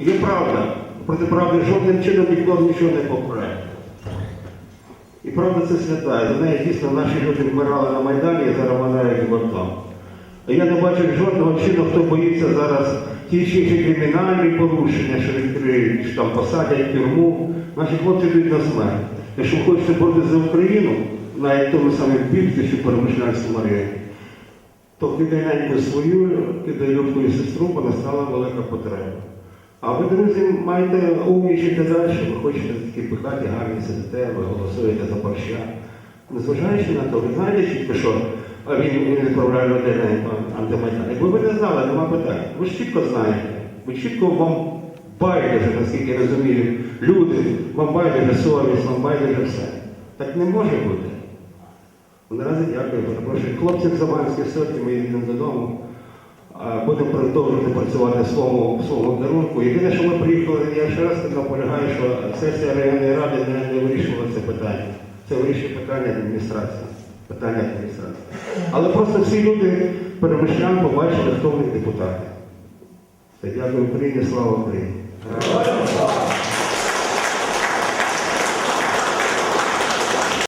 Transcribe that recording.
Є правда. Проти правди жодним чином ніхто нічого не поправить. І правда це свята. За неї дійсно наші люди вмирали на Майдані і зараз вмирають гуртом. А я не бачу жодного чину, хто боїться зараз ті чи інші кримінальні порушення, що відкриють, що там посадять тюрму. Наші хлопці йдуть на смерть. Якщо хочете боротися за Україну, навіть тому самому Бібці, що перемишляють Маріяні, то кидай свою, кидай і сестру, бо настала велика потреба. А ви, друзі, маєте умнічити далі, ви хочете такі пихаті, гарні сидите, ви голосуєте за борща. Незважаючи на то, ви знаєте чітко, що він, він відправляє людей антимайдан. Якби ви не знали, нема питань. Ви ж чітко знаєте. Ви чітко вам байдуже, наскільки я розумію, люди, вам байдуже совість, вам байдуже все. Так не може бути. Наразі дякую, перепрошую. Хлопці в Заманській сотні, ми їдемо додому. Будемо продовжувати працювати в своєму, своєму дарунку. Єдине, що ми приїхали, я ще раз наполягаю, що сесія районної ради не, не вирішувала це питання. Це вирішує питання адміністрації. Питання адміністрації. Але просто всі люди перемишлян побачили, хто в них депутати. Дякую Україні, слава Україні.